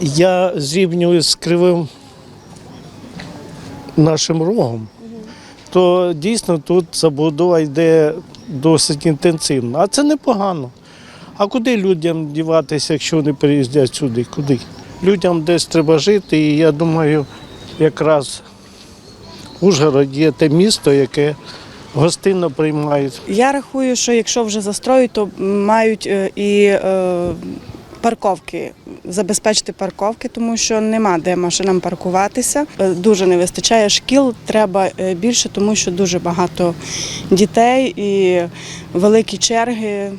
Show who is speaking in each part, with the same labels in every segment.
Speaker 1: Я зрівнюю з кривим нашим рогом, то дійсно тут забудова йде досить інтенсивно. А це непогано. А куди людям діватися, якщо вони приїздять сюди? Куди? Людям десь треба жити, і я думаю, якраз Ужгород є те місто, яке гостинно приймає
Speaker 2: Я рахую, що якщо вже застроють, то мають е, і е, парковки, забезпечити парковки, тому що нема де машинам паркуватися. Е, Дуже не вистачає шкіл, треба е, більше, тому що дуже багато дітей і великі черги.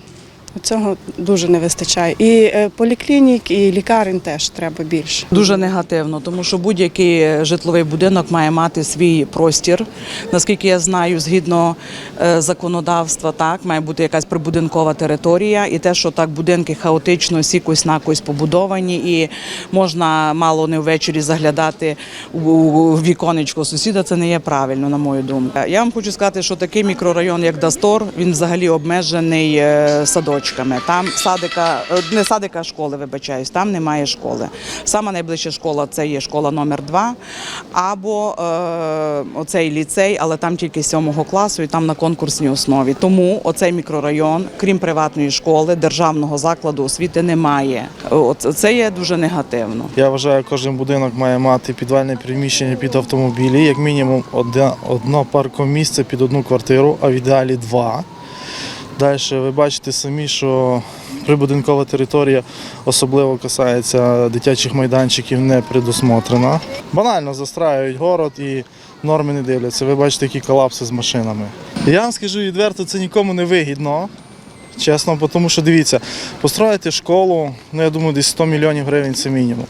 Speaker 2: Цього дуже не вистачає. І е, поліклінік, і лікарень теж треба більше.
Speaker 3: Дуже негативно, тому що будь-який житловий будинок має мати свій простір. Наскільки я знаю, згідно е, законодавства, так має бути якась прибудинкова територія, і те, що так будинки хаотично сікось накось побудовані, і можна мало не ввечері заглядати у віконечко сусіда, це не є правильно, на мою думку. Я вам хочу сказати, що такий мікрорайон, як Дастор, він взагалі обмежений е, садочками. Там садика, е, не садика, а школи, вибачаюсь, там немає школи. Сама найближча школа це є школа номер 2 або е, оцей ліцей, але там тільки сьомого класу і там на конкурсній основі. Тому оцей мікрорайон, крім приватної школи, державного закладу освіти немає. От це є дуже негативно.
Speaker 4: Я вважаю, кожен будинок має мати підвальне приміщення під автомобілі, як мінімум одне, одно паркомісце під одну квартиру, а в ідеалі два. Далі ви бачите самі, що прибудинкова територія особливо касається дитячих майданчиків, не предусмотрена. Банально застраюють город і норми не дивляться. Ви бачите, які колапси з машинами. Я вам скажу відверто, це нікому не вигідно. Чесно, тому що дивіться, построїти школу, ну я думаю, десь 100 мільйонів гривень це мінімум.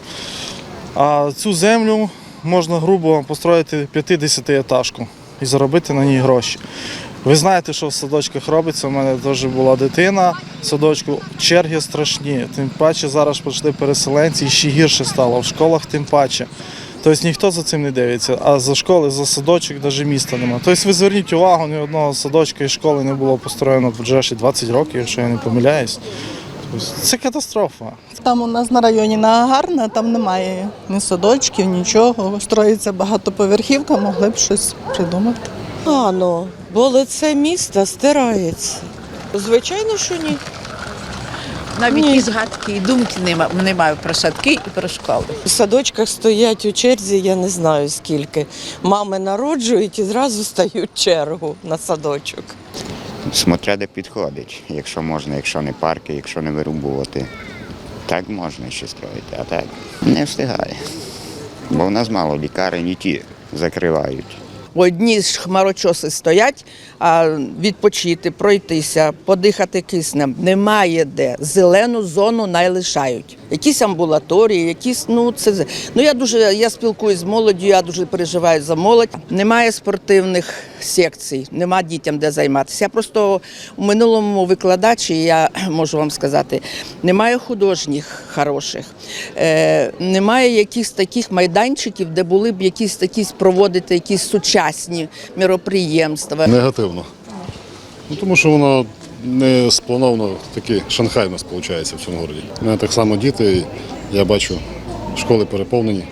Speaker 4: А цю землю можна грубо построїти 50-етажку і заробити на ній гроші. Ви знаєте, що в садочках робиться. У мене теж була дитина в садочку. Черги страшні. Тим паче зараз пішли переселенці і ще гірше стало. В школах тим паче. Тобто ніхто за цим не дивиться, а за школи, за садочок навіть міста немає. Тобто ви зверніть увагу, ні одного садочка і школи не було построєно вже ще 20 років, якщо я не помиляюсь. Тобто Це катастрофа.
Speaker 5: Там у нас на районі Нагагарна, там немає ні садочків, нічого. Строїться багатоповерхівка, могли б щось придумати.
Speaker 6: Погано, бо лице міста стирається. Звичайно, що ні.
Speaker 7: Навіть
Speaker 6: Ні.
Speaker 7: і згадки, і думки нема, немає про садки і про школи.
Speaker 6: В садочках стоять у черзі, я не знаю скільки. Мами народжують і зразу стають чергу на садочок.
Speaker 8: Смотря де підходить, якщо можна, якщо не парки, якщо не вирубувати. Так можна ще строїти, а так не встигає. Бо в нас мало лікарень і ті закривають.
Speaker 9: Одні ж хмарочоси стоять, а відпочити, пройтися, подихати киснем. Немає де. Зелену зону не лишають. Якісь амбулаторії, якісь, ну це ну я дуже я спілкуюсь з молоддю, я дуже переживаю за молодь. Немає спортивних секцій, нема дітям де займатися. Я просто у минулому викладачі, я можу вам сказати, немає художніх хороших, е, немає якихось таких майданчиків, де були б якісь такі проводити якісь сучасні міроприємства.
Speaker 10: Негативно. Ну, тому що воно не сплановано таке Шанхай у нас виходить в цьому місті. У мене так само діти, я бачу, школи переповнені.